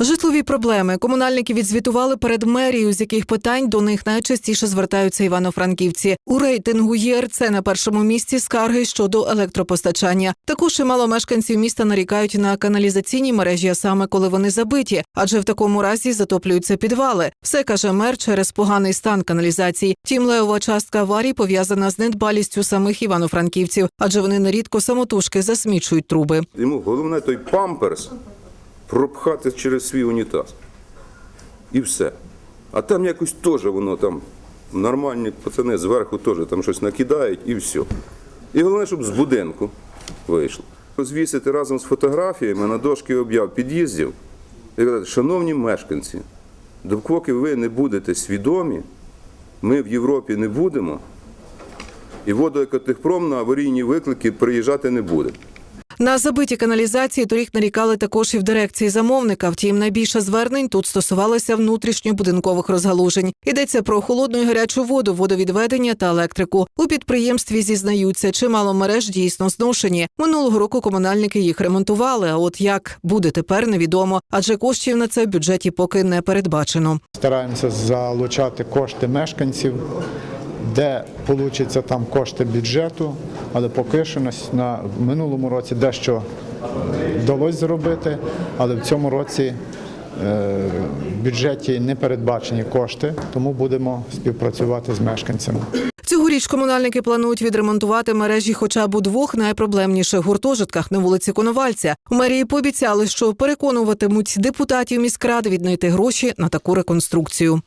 Житлові проблеми комунальники відзвітували перед мерією, з яких питань до них найчастіше звертаються івано-франківці. У рейтингу ЄРЦ на першому місці скарги щодо електропостачання. Також чимало мешканців міста нарікають на каналізаційні мережі, а саме коли вони забиті, адже в такому разі затоплюються підвали. Все каже мер через поганий стан каналізації. Тім левова частка аварій пов'язана з недбалістю самих івано-франківців, адже вони нерідко самотужки засмічують труби. Йому головне той памперс пропхати через свій унітаз. І все. А там якось теж воно там нормальні пацани зверху теж там щось накидають і все. І головне, щоб з будинку вийшло. Розвісити разом з фотографіями на дошки об'яв під'їздів і казати, шановні мешканці, допоки ви не будете свідомі, ми в Європі не будемо, і водоекотехпром на аварійні виклики приїжджати не буде. На забиті каналізації торік нарікали також і в дирекції замовника. Втім, найбільше звернень тут стосувалося внутрішньобудинкових розгалужень. Йдеться про холодну і гарячу воду, водовідведення та електрику. У підприємстві зізнаються, чимало мереж дійсно зношені. Минулого року комунальники їх ремонтували. А от як буде тепер, невідомо, адже коштів на це в бюджеті поки не передбачено. Стараємося залучати кошти мешканців, де получаться там кошти бюджету, але поки що на, минулому році дещо вдалося зробити, але в цьому році е, в бюджеті не передбачені кошти, тому будемо співпрацювати з мешканцями. Цьогоріч комунальники планують відремонтувати мережі хоча б у двох найпроблемніших гуртожитках на вулиці Коновальця. У мерії пообіцяли, що переконуватимуть депутатів міськради віднайти гроші на таку реконструкцію.